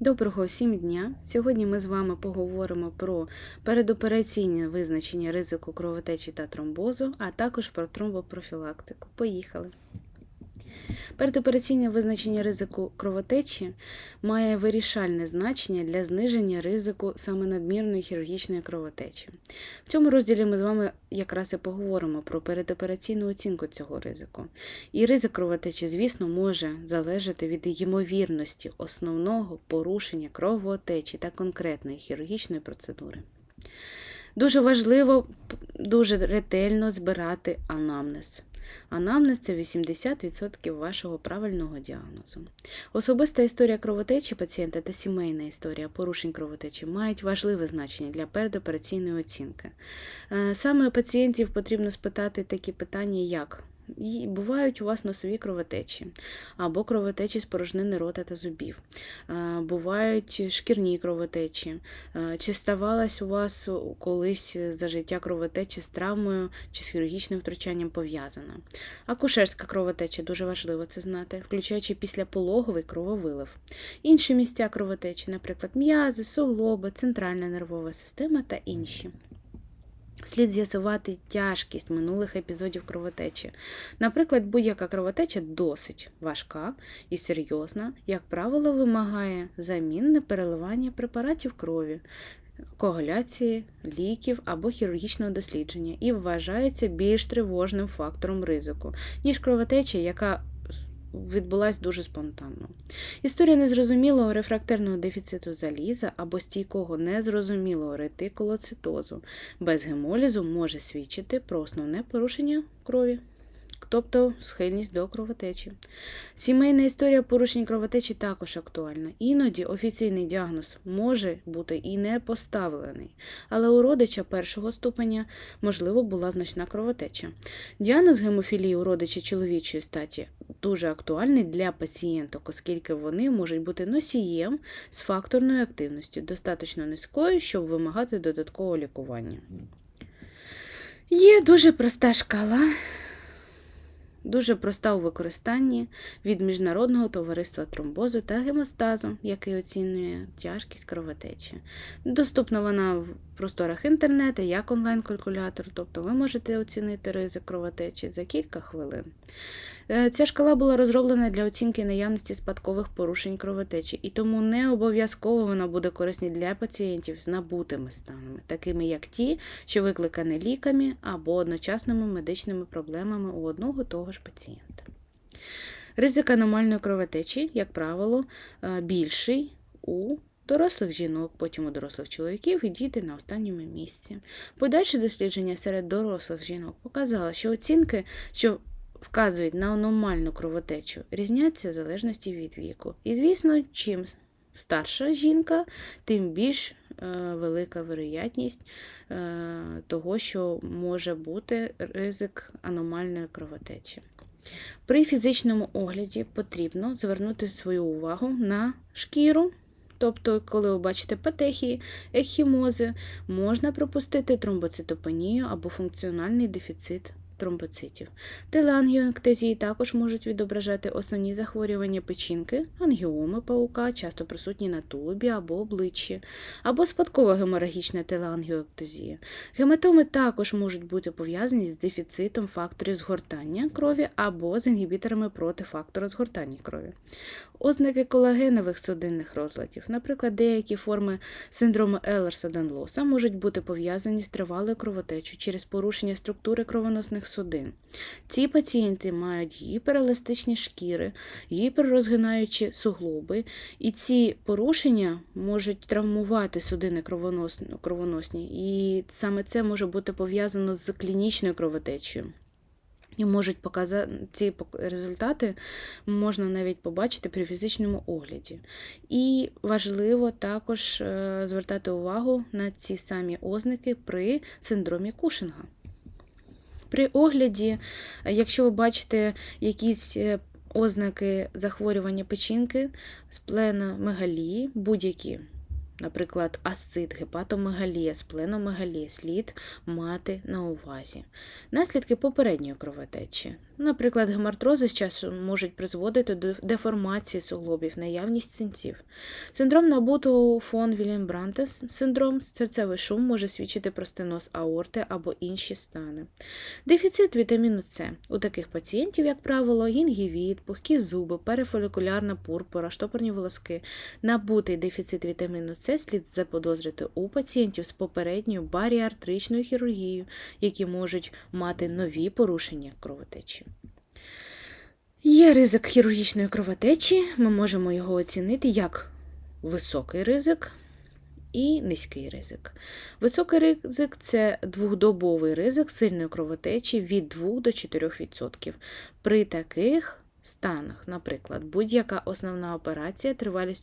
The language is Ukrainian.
Доброго всім дня! Сьогодні ми з вами поговоримо про передопераційне визначення ризику кровотечі та тромбозу, а також про тромбопрофілактику. Поїхали! Передопераційне визначення ризику кровотечі має вирішальне значення для зниження ризику саме надмірної хірургічної кровотечі. В цьому розділі ми з вами якраз і поговоримо про передопераційну оцінку цього ризику. І ризик кровотечі, звісно, може залежати від ймовірності основного порушення кровотечі та конкретної хірургічної процедури. Дуже важливо дуже ретельно збирати анамнез. Анамнез це 80% вашого правильного діагнозу. Особиста історія кровотечі пацієнта та сімейна історія порушень кровотечі мають важливе значення для передопераційної оцінки. Е, Саме пацієнтів потрібно спитати такі питання, як «Й- бувають у вас носові кровотечі або кровотечі з порожнини рота та зубів, Е, бувають шкірні кровотечі, Е, чи ставалась у вас колись за життя кровотеча з травмою чи з хірургічним втручанням пов'язана? Акушерська кровотеча дуже важливо це знати, включаючи післяпологовий крововилив. Інші місця кровотечі, наприклад, м'язи, суглоби, центральна нервова система та інші. Слід з'ясувати тяжкість минулих епізодів кровотечі. Наприклад, будь-яка кровотеча досить важка і серйозна, як правило, вимагає замінне переливання препаратів крові, коагуляції, ліків або хірургічного дослідження і вважається більш тривожним фактором ризику, ніж кровотеча, яка відбулась дуже спонтанно. Історія незрозумілого рефрактерного дефіциту заліза або стійкого незрозумілого ретикулоцитозу без гемолізу може свідчити про основне порушення крові. Тобто схильність до кровотечі. Сімейна історія порушень кровотечі також актуальна. Іноді офіційний діагноз може бути і не поставлений, але у родича першого ступеня, можливо, була значна кровотеча. Діагноз гемофілії у родича чоловічої статі дуже актуальний для пацієнток, оскільки вони можуть бути носієм з факторною активністю, достатньо низькою, щоб вимагати додаткового лікування. Є дуже проста шкала дуже проста у використанні від Міжнародного товариства тромбозу та гемостазу, який оцінює тяжкість кровотечі. Доступна вона в просторах інтернету як онлайн-калькулятор, тобто ви можете оцінити ризик кровотечі за кілька хвилин. Е, Ця шкала була розроблена для оцінки наявності спадкових порушень кровотечі, і тому не обов'язково вона буде корисна для пацієнтів з набутими станами, такими як ті, що викликані ліками або одночасними медичними проблемами у одного того ж пацієнта. Ризик аномальної кровотечі, як правило, е, більший у дорослих жінок, потім у дорослих чоловіків і діти на останньому місці. Подальше дослідження серед дорослих жінок показало, що оцінки, що вказують на аномальну кровотечу, різняться в залежності від віку. І, звісно, чим старша жінка, тим більш е, велика вероятність е, того, що може бути ризик аномальної кровотечі. При фізичному огляді потрібно звернути свою увагу на шкіру. Тобто, коли ви бачите патехії, ехімози, можна пропустити тромбоцитопенію або функціональний дефіцит тромбоцитів. Телеангіоектезії також можуть відображати основні захворювання печінки, ангіоми паука, часто присутні на тулубі або обличчі, або спадкова геморагічна телеангіоектезія. Гематоми також можуть бути пов'язані з дефіцитом факторів згортання крові або з інгібіторами проти фактора згортання крові. Ознаки колагенових судинних розладів, наприклад, деякі форми синдрому Елерса-Данлоса можуть бути пов'язані з тривалою кровотечею через порушення структури кровоносних судин. Ці пацієнти мають гіпереластичні шкіри, гіперрозгинаючі суглоби, і ці порушення можуть травмувати судини кровоносні, і саме це може бути пов'язано з клінічною кровотечею. І можуть показати ці результати можна навіть побачити при фізичному огляді. І важливо також е, звертати увагу на ці самі ознаки при синдромі Кушинга. При огляді, якщо ви бачите якісь е, ознаки захворювання печінки, сплена мегалії, будь-які наприклад, асцит, гепатомегалія, спленомегалія, слід мати на увазі. Наслідки попередньої кровотечі. Наприклад, гемартрози з часом можуть призводити до деформації суглобів, наявність синців. Синдром набутого фон Вільям-Бранта синдром, серцевий шум може свідчити про стеноз аорти або інші стани. Дефіцит вітаміну С. У таких пацієнтів, як правило, гінгівіт, пухкі зуби, перифолікулярна пурпура, штопорні волоски. Набутий дефіцит вітаміну С слід заподозрити у пацієнтів з попередньою баріартричною хірургією, які можуть мати нові порушення кровотечі. Є ризик хірургічної кровотечі, ми можемо його оцінити як високий ризик і низький ризик. Високий ризик це двохдобовий ризик сильної кровотечі від 2 до 4%. При таких станах, наприклад, будь-яка основна операція тривалістю